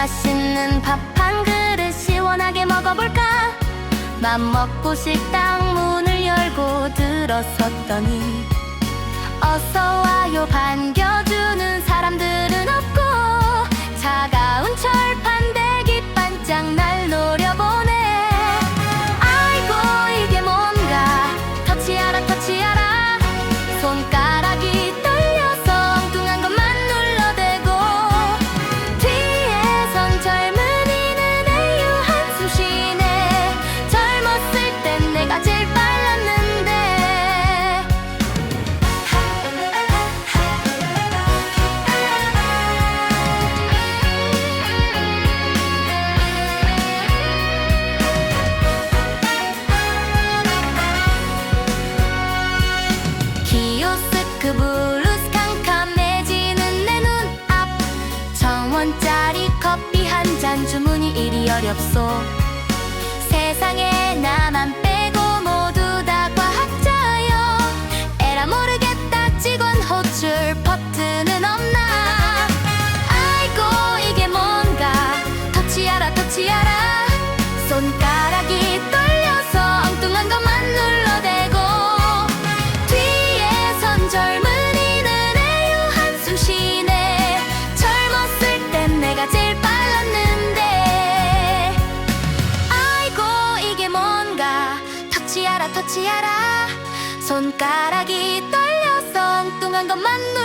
맛있는 밥 한 그릇 시원하게 먹어볼까? 맘 먹고 식당 문을 열고 들어섰더니 어서 와요 반겨 부르스 캄캄해지는 내 눈앞. 천 원짜리 커피 한 잔 주문이 이리 어렵소. 터치하라 터치하라. 손가락이 떨려서 엉뚱한 것만